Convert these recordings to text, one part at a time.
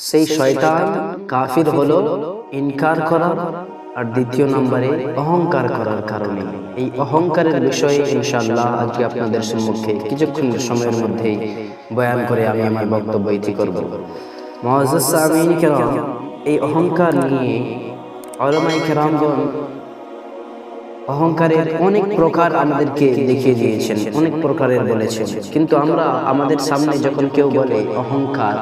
সেই শয়তান কাফির হলো ইনকার করা আর দ্বিতীয় নম্বরে অহংকার করার কারণে। এই অহংকারের বিষয়ে ইনশাআল্লাহ আজকে আপনাদের সম্মুখে কিছুক্ষণ সময়ের মধ্যেই বয়ান করে আমি আমার বক্তব্য ইতি করব। মহাজাজ সামিন কেরাম এই অহংকার নিয়ে অলমাই কেরামগণ অহংকারের অনেক প্রকার আমাদেরকে দেখিয়ে দিয়েছেন অনেক প্রকারের বলেছেন। কিন্তু আমরা আমাদের সামনে যখন কেউ বলে অহংকার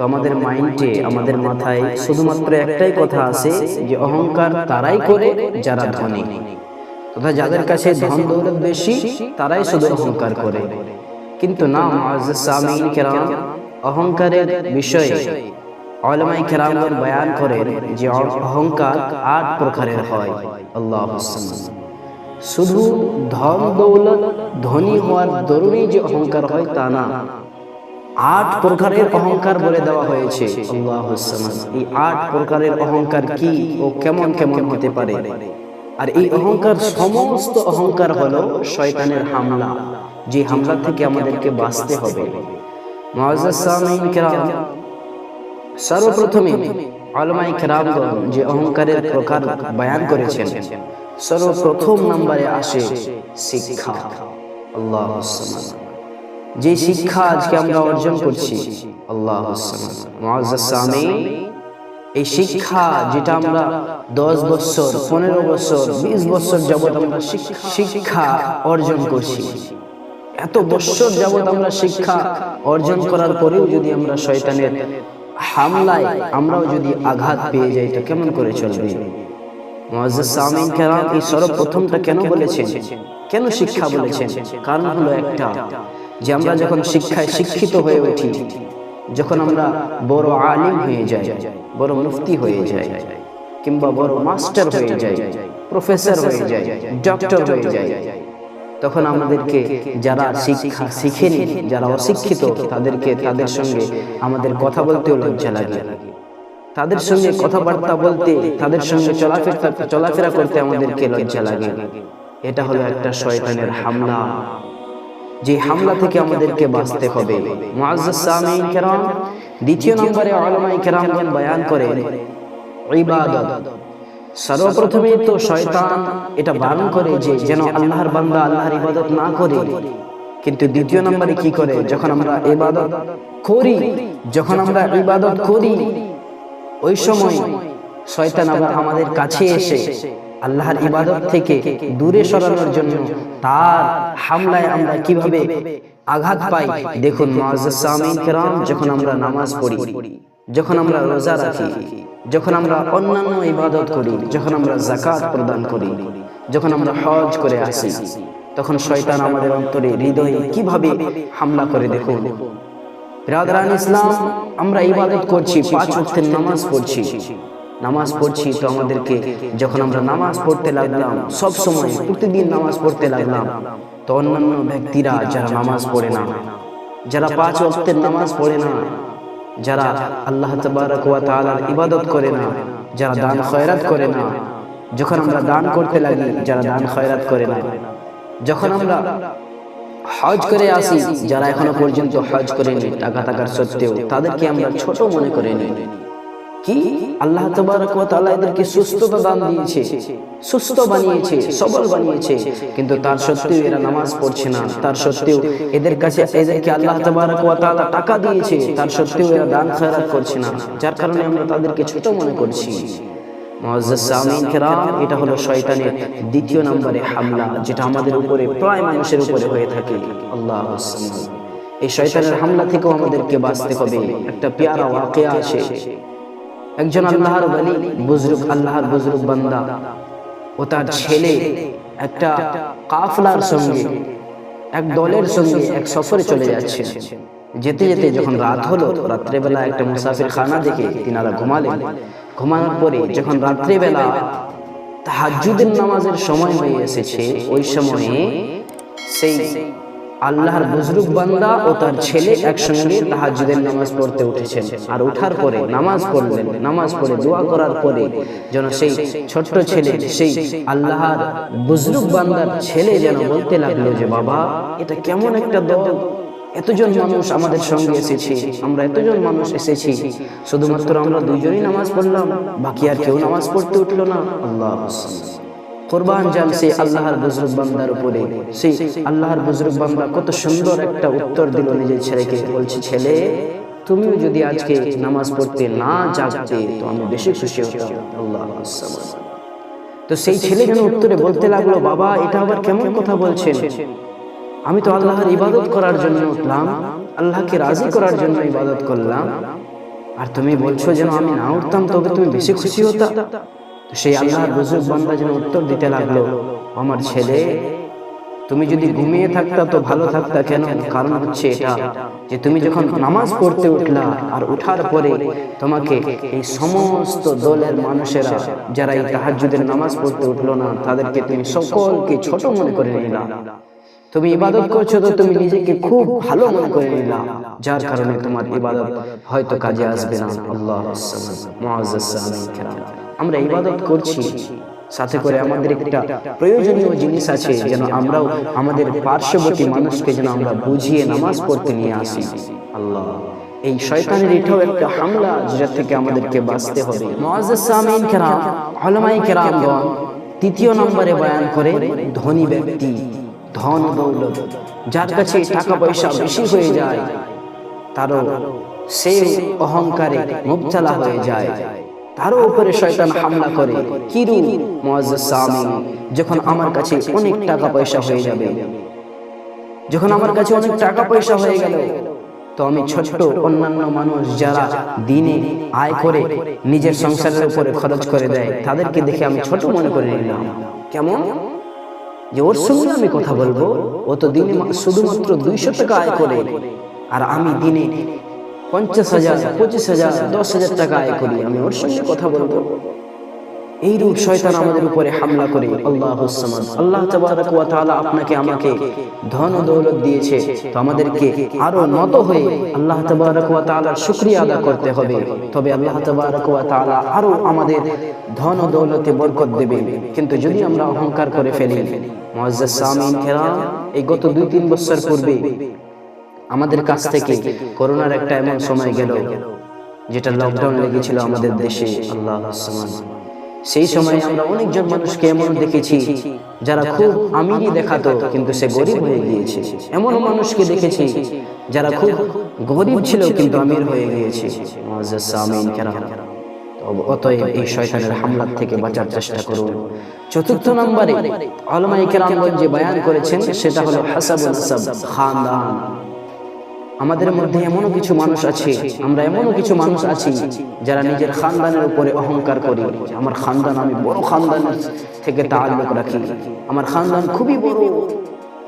তো আমাদের মাইন্ডে আমাদের মাথায় শুধুমাত্র একটাই কথা আছে যে অহংকার তারাই করে যারা ধনী। তথা যাদের কাছে ধন দৌলত বেশি তারাই শুধু অহংকার করে। কিন্তু না কেরাম অহংকারের বিষয়ে। অলমাই কেরামগণ বয়ান করেন যে অহংকার আট প্রকারের হয়। আল্লাহ শুধু ধন দৌলত ধনী হওয়ার দরুনই যে অহংকার হয় তা না। আট প্রকারের অহংকার বলে দেওয়া হয়েছে। এই আট প্রকারের অহংকার কি ও কেমন কেমন হতে পারে? আর এই অহংকার সমস্ত অহংকার হলো শয়তানের হামলা। যে হামলা থেকে আমাদেরকে বাঁচতে হবে। সর্বপ্রথমে আলমাই কেরামগণ যে অহংকারের প্রকার বয়ান করেছেন সর্বপ্রথম নম্বরে আসে শিক্ষা। আল্লাহ যে শিক্ষা আজকে আমরা অর্জন করছি। আল্লাহ এই শিক্ষা যেটা আমরা দশ বছর, পনেরো বছর, বিশ বছর যাবৎ আমরা শিক্ষা অর্জন করছি। এত বছর যাবৎ আমরা শিক্ষা অর্জন করার পরেও যদি আমরা শয়তানের হামলায় আমরাও যদি আঘাত পেয়ে যাই, তো কেমন করে চলবে? এই সর্বপ্রথমটা কেন বলেছেন? কেন শিক্ষা বলেছেন? কারণ হলো একটা যে আমরা যখন শিক্ষায় শিক্ষিত হয়ে উঠি, যখন আমরা বড় আলিম হয়ে যাই, বড় মুফতি হয়ে যাই, কিংবা বড় মাস্টার হয়ে যাই, প্রফেসর হয়ে যাই, ডক্টর হয়ে যাই, তখন আমাদেরকে যারা শিক্ষা শিখেনি, যারা অশিক্ষিত, তাদেরকে তাদের সঙ্গে আমাদের কথা বলতেও লজ্জা লাগে। তাদের সঙ্গে কথাবার্তা বলতে, তাদের সঙ্গে চলাফেরা চলাফেরা করতে আমাদেরকে লজ্জা লাগে। এটা হলো একটা শয়তানের হামলা। যে হামলা থেকে আমাদেরকে বাঁচতে হবে। কেরাম দ্বিতীয় নম্বরে কেরামগণ বয়ান করেন ইবাদত। সর্বপ্রথমে তো শয়তান এটা বারণ করে যে যেন আল্লাহর বান্দা আল্লাহর ইবাদত না করে। কিন্তু দ্বিতীয় নম্বরে কি করে? যখন আমরা ইবাদত করি যখন আমরা ইবাদত করি ওই সময় শয়তান আবার আমাদের কাছে এসে আল্লাহর ইবাদত থেকে দূরে সরানোর জন্য তার হামলায় আমরা কীভাবে আঘাত পাই? দেখুন যখন আমরা নামাজ পড়ি, যখন আমরা রোজা রাখি, যখন আমরা অন্যান্য ইবাদত করি, যখন আমরা জাকাত প্রদান করি, যখন আমরা হজ করে আসি, তখন শয়তান আমাদের অন্তরে হৃদয়ে কীভাবে হামলা করে দেখুন? রাদারান ইসলাম, আমরা ইবাদত করছি, পাঁচ ওয়াক্তের নামাজ পড়ছি। নামাজ পড়ছি তো আমাদেরকে যখন আমরা নামাজ পড়তে লাগলাম সব সময় প্রতিদিন নামাজ পড়তে লাগলাম। তো অন্যান্য ব্যক্তিরা যারা নামাজ পড়ে না যারা পাঁচ ওয়াক্তের নামাজ পড়ে না যারা আল্লাহ তাআলার ইবাদত করে না যারা দান খয়রাত করে না যখন আমরা দান করতে লাগি যারা দান খয়রাত করে না যখন আমরা হজ করে আসি যারা এখনও পর্যন্ত হজ করেনি টাকা টাকার সত্ত্বেও তাদেরকে আমরা ছোট মনে করে নিই কি? আল্লাহ তাআলা এদেরকে সুস্থতা দান দিয়েছে সুস্থ বানিয়েছে, সবল বানিয়েছে। কিন্তু তার সত্ত্বেও এরা নামাজ পড়ছে না। তার সত্ত্বেও এদের কাছে এদেরকে আল্লাহ তাআলা টাকা দিয়েছে। তার সত্ত্বেও এরা দান খয়রাত করছে না। যার কারণে আমরা তাদেরকে ছোট মনে করছি। এটা হলো শয়তানের দ্বিতীয় নম্বরে হামলা, যেটা আমাদের উপরে, প্রায় মানুষের উপরে হয়ে থাকে। আল্লাহ এই শয়তানের হামলা থেকেও আমাদেরকে বাঁচতে হবে। একটা পেয়ারা ওয়াকিয়া আছে। একজন আল্লাহর বলি বুজরুক আল্লাহর বুজরুক বান্দা। ও তার ছেলে একটা কাফলার সঙ্গে, এক দলের সঙ্গে এক সফরে চলে যাচ্ছে। যেতে যেতে যখন রাত হলো, রাত্রেবেলা একটা মুসাফির খানা দেখে তিনারা ঘুমালেন। ঘুমানোর পরে যখন রাত্রেবেলা তাহাজুদের নামাজের সময় হয়ে এসেছে, ওই সময়ে সেই আল্লাহর বুজরুক বান্দা ও তার ছেলে একসঙ্গে তাহাজুদের নামাজ পড়তে উঠেছেন। আর উঠার পরে নামাজ পড়লেন। নামাজ পড়ে দোয়া করার পরে যেন সেই ছোট্ট ছেলে সেই আল্লাহর বুজরুক বান্দার ছেলে যেন বলতে লাগল যে বাবা এটা কেমন একটা দল? এতজন মানুষ আমাদের সঙ্গে এসেছে। আমরা এতজন মানুষ এসেছি। শুধুমাত্র আমরা দুজনই নামাজ পড়লাম। বাকি আর কেউ নামাজ পড়তে উঠল না। আল্লাহ কোরবান জান সেই আল্লাহর বুজরুগ বান্দার উপরে। সেই আল্লাহর বুজরুগ বান্দা কত সুন্দর একটা উত্তর দিল নিজের ছেলেকে। বলছে ছেলে তুমিও যদি আজকে নামাজ পড়তে না জাগতে তো আমি বেশি খুশি হতাম। আল্লাহ তো সেই ছেলে যেন উত্তরে বলতে লাগল বাবা এটা আবার কেমন কথা বলছেন? আমি তো আল্লাহর ইবাদত করার জন্য উঠলাম আল্লাহকে রাজি করার জন্য ইবাদত করলাম। আর তুমি বলছো যেন আমি না উঠতাম তবে তুমি বেশি খুশি হতা। তো সেই আল্লাহর বুজুর্গ বান্দা যেন উত্তর দিতে লাগল আমার ছেলে তুমি যদি ঘুমিয়ে থাকতা তো ভালো থাকতা কেন? কারণ হচ্ছে এটা যে তুমি যখন নামাজ পড়তে উঠলা আর উঠার পরে তোমাকে এই সমস্ত দলের মানুষেরা যারা এই তাহাজ্জুদের নামাজ পড়তে উঠল না তাদেরকে তুমি সকলকে ছোট মনে করে নিলা। তুমি ইবাদত করছ তো তুমি নিজেকে খুব ভালো মনে করে নিলা যার কারণে তোমার ইবাদত হয়তো কাজে আসবে না। আল্লাহ। আমরা ইবাদত করছি। সাথে করে আমাদের একটা প্রয়োজনীয় জিনিস আছে যেন আমরাও আমাদের পার্শ্ববর্তী মানুষকে যেন আমরা বুঝিয়ে নামাজ পড়তে নিয়ে আসি। আল্লাহ। এই শয়তানের এটাও একটা হামলা যেটা থেকে আমাদেরকে বাঁচতে হবে। তৃতীয় নম্বরে বয়ান করে ধনী ব্যক্তি ধন দৌলত যার কাছে টাকা পয়সা বেশি হয়ে যায় তারও সে অহংকারে মুবতলা হয়ে যায়। তারও উপরে শয়তান হামলা করে। কিরু সামিন যখন আমার কাছে অনেক টাকা পয়সা হয়ে যাবে। যখন আমার কাছে অনেক টাকা পয়সা হয়ে গেল, তো আমি ছোট্ট অন্যান্য মানুষ যারা দিনে আয় করে নিজের সংসারের উপরে খরচ করে দেয়, তাদেরকে দেখে আমি ছোট মনে করে নিলাম। কেমন? যে ওর সঙ্গে আমি কথা বলব, ও তো দিনে শুধুমাত্র দুইশো টাকা আয় করে। আর আমি দিনে পঞ্চাশ হাজার, পঁচিশ হাজার, দশ হাজার টাকা আয় করি। আমি ওর সঙ্গে কথা বলব। এই রূপ শয়তান আমাদের উপরে হামলা করে। আল্লাহ আল্লাহ তাআলা আপনাকে, আমাকে ধন দৌলত দিয়েছে। তো আমাদেরকে আরও নত হয়ে আল্লাহ তাআলার শুকরিয়া আদা করতে হবে। তবে আল্লাহ তাআলা আরও আমাদের ধন দৌলতে বরকত দেবে। কিন্তু যদি আমরা অহংকার করে ফেলি, মুআজ্জাজ সামিন কেরাম, এই গত দুই তিন বছর পূর্বে আমাদের কাছ থেকে করোনার একটা এমন সময় গেল যেটা লকডাউন লেগেছিল আমাদের দেশে আল্লাহ সেই সময় আমরা অনেকজন মানুষকে এমন দেখেছি যারা খুব আমিরই দেখাতো কিন্তু সে গরিব হয়ে গিয়েছে। এমন মানুষকে দেখেছি যারা খুব গরিব ছিল কিন্তু আমির হয়ে গিয়েছে। অতএব এই শয়তানের হামলার থেকে বাঁচার চেষ্টা করুন। চতুর্থ নম্বরে আলমাই কেরামগঞ্জ যে বয়ান করেছেন সেটা হলো হাসাবুল নাসাব খানদান। আমাদের মধ্যে এমনও কিছু মানুষ আছে আমরা এমনও কিছু মানুষ আছি যারা নিজের খানদানের উপরে অহংকার করি আমার খানদান আমি বড় খানদান থেকে তাল্লুক রাখি আমার খানদান খুবই বড়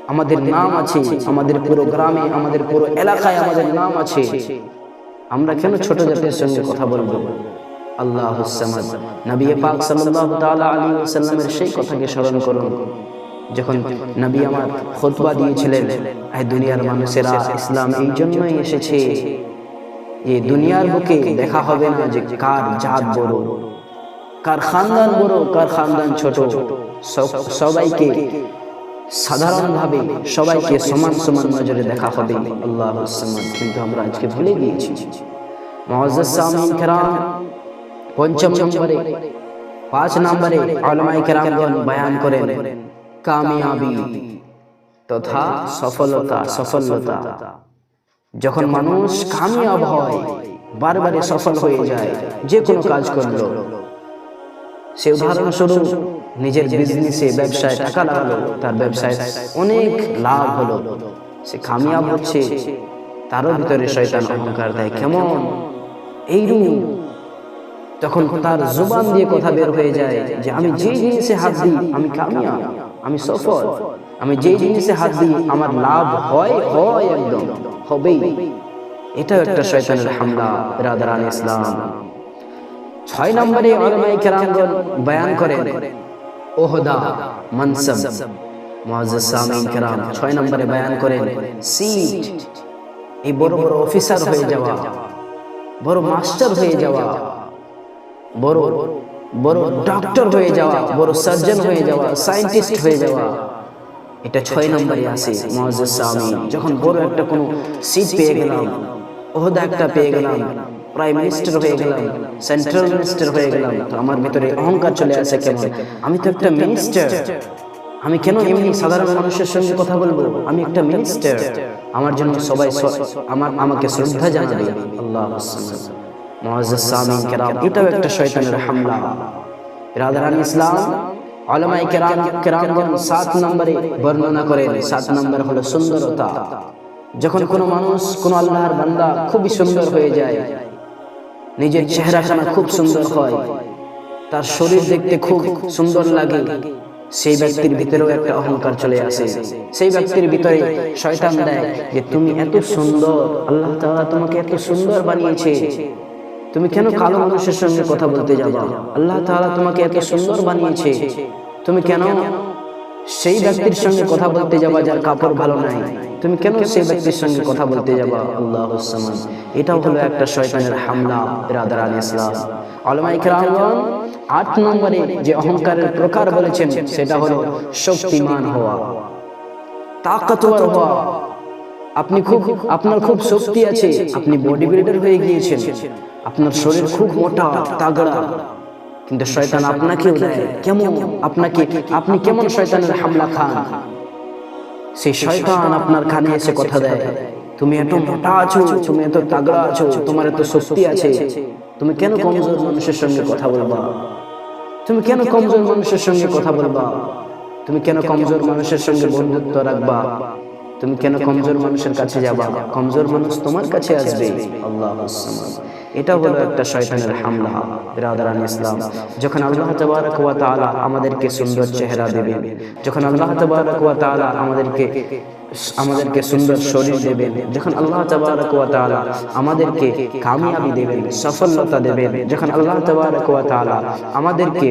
আমাদের নাম আছে আমাদের পুরো গ্রামে আমাদের পুরো এলাকায় আমাদের নাম আছে। আমরা কেন ছোট জাতির সঙ্গে কথা বলব? আল্লাহ নবী পাক সাল্লাল্লাহু তাআলা আলাইহি ওয়াসাল্লামের সেই কথাকে স্মরণ করুন। যখন নবী আমার খুতবা দিয়েছিলেন এই দুনিয়ার মানুষেরা, ইসলাম এই জন্যই এসেছে যে দুনিয়ার বুকে দেখা হবে না যে কার জাত বড়, কার খানদান বড়, কার খানদান ছোট। সবাইকে সাধারণভাবে সবাইকে সমান সমান নজরে দেখা হবে। আল্লাহ কিন্তু আমরা আজকে ভুলে গিয়েছি। পঞ্চম নম্বরে, পাঁচ নম্বরে আলমাই কেরামগণ বয়ান করেন কামিয়াবি। তথা সফলতা সফলতা। যখন মানুষ কামিয়াব হয়, বারবারে সফল হয়ে যায়, যে কোনো কাজ করল। সে উদাহরণস্বরূপ, নিজের বিজনেসে ব্যবসায় টাকা লাগালো, তার ব্যবসায় অনেক লাভ হলো। সে কামিয়াব হচ্ছে, তারও ভিতরে শয়তান অহংকার দেয় কেমন? এইরূপ তখন তার জুবান দিয়ে কথা বের হয়ে যায় যে, আমি যে জিনিসে হাত দিই, আমি কামিয়াব। আমি সফল। আমি যে জিনিসে হাত দিই আমার লাভ হয় হয় একদম। হবেই। এটাও একটা শয়তানের হামলা। রাদারান ইসলাম। ছয় নম্বরে ওলামায়ে কেরামগণ বয়ান করেন ওহদা মানসাব মুআজ্জাজ সামিন কেরাম ছয় নম্বরে বয়ান করেন সিট। এই বড় বড় অফিসার হয়ে যাওয়া। বড় মাস্টার হয়ে যাওয়া। বড় বড় ডক্টর হয়ে যাওয়া, বড় সার্জন হয়ে যাওয়া সায়েন্টিস্ট হয়ে যাওয়া। এটা ছয় নম্বরে আসে মহাজিদ সামি যখন বড় একটা কোনো সিট পেয়ে গেলাম, ওহদা একটা পেয়ে গেলাম প্রাইম মিনিস্টার হয়ে গেলাম সেন্ট্রাল মিনিস্টার হয়ে গেলাম, তো আমার ভিতরে অহংকার চলে আসে কেমন? আমি তো একটা মিনিস্টার আমি কেন এমনি সাধারণ মানুষের সঙ্গে কথা বলব? আমি একটা মিনিস্টার আমার জন্য সবাই আমার আমাকে শ্রদ্ধা জানাবে আল্লাহ যখন কোনো মানুষ কোনো আল্লাহর বান্দা খুবই সুন্দর হয়ে যায়, নিজের চেহারাখানা খুব সুন্দর হয়, তার শরীর দেখতে খুব সুন্দর লাগে, সেই ব্যক্তির ভিতরেও একটা অহংকার চলে আসে। সেই ব্যক্তির ভিতরে শয়তান দেয় যে, তুমি এত সুন্দর, আল্লাহ তোমাকে এত সুন্দর বানিয়েছে। তুমি কেন কালো মানুষের সঙ্গে কথা বলতে যাবা? আল্লাহ তাআলা তোমাকে এত সুন্দর বানিয়েছে। তুমি কেন সেই ব্যক্তির সঙ্গে কথা বলতে যাবা যার কাপড় ভালো নাই? তুমি কেন সেই ব্যক্তির সঙ্গে কথা বলতে যাবা? আল্লাহ এটাও হলো একটা শয়তানের হামলা রাদার আলী ইসলাম। আলমাই কেরামগণ আট নম্বরে যে অহংকারের প্রকার বলেছেন সেটা হলো শক্তিমান হওয়া। তাকতওয়ার হওয়া। আপনি খুব আপনার খুব শক্তি আছে আপনি বডি বিল্ডার হয়ে গিয়েছেন আপনার শরীর খুব মোটা, তাগড়া। কিন্তু শয়তান আপনাকেও দেয়। কেমন? আপনাকে আপনি কেমন শয়তানের হামলা খান? সেই শয়তান আপনার কানে এসে কথা দেয়। তুমি এত মোটা আছো, তুমি এত তাগড়া আছো, তোমার এত শক্তি আছে। তুমি কেন কমজোর মানুষের সঙ্গে কথা বলবা? তুমি কেন কমজোর মানুষের সঙ্গে কথা বলবা? তুমি কেন কমজোর মানুষের সঙ্গে বন্ধুত্ব রাখবা? তুমি কেন কমজোর মানুষের কাছে যাবা? কমজোর মানুষ তোমার কাছে আসবে। আল্লাহ এটা হলো একটা শয়তানের হামলা। বিরাদারান ইসলাম। যখন আল্লাহ তাবারক ওয়া তাআলা আমাদেরকে সুন্দর চেহারা দেবেন যখন আল্লাহ তাবারক ওয়া তাআলা আমাদেরকে আমাদেরকে সুন্দর শরীর দেবেন যখন আল্লাহ তাবারক ওয়া তাআলা আমাদেরকে কামিয়াবি দেবেন সফলতা দেবেন যখন আল্লাহ তাবারক ওয়া তাআলা আমাদেরকে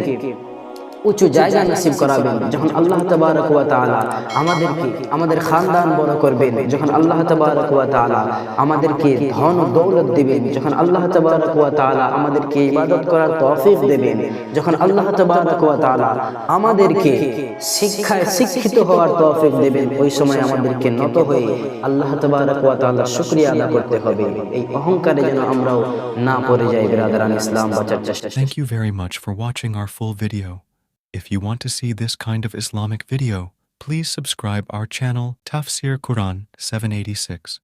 উঁচু জায়গা নসিব করাবেন। যখন আল্লাহ তাবারক ওয়া তাআলা আমাদেরকে আমাদের খানদান বড় করবেন। যখন আল্লাহ তাবারক ওয়া তাআলা আমাদেরকে ধন ও দৌলত দিবেন। যখন আল্লাহ তাবারক ওয়া তাআলা আমাদেরকে ইবাদত করার তৌফিক দেবেন। যখন আল্লাহ তাবারক ওয়া তাআলা আমাদেরকে শিক্ষায় শিক্ষিত হওয়ার তৌফিক দেবেন। ওই সময় আমাদেরকে নত হয়ে আল্লাহ তাবারক ওয়া তাআলার শুকরিয়া আদা করতে হবে। এই অহংকারে যেন আমরাও না পড়ে যাই বিরাদরান ইসলাম বাঁচার চেষ্টা Thank you very much for watching our full video. If you want to see this kind of Islamic video, please subscribe our channel Tafsir Quran 786.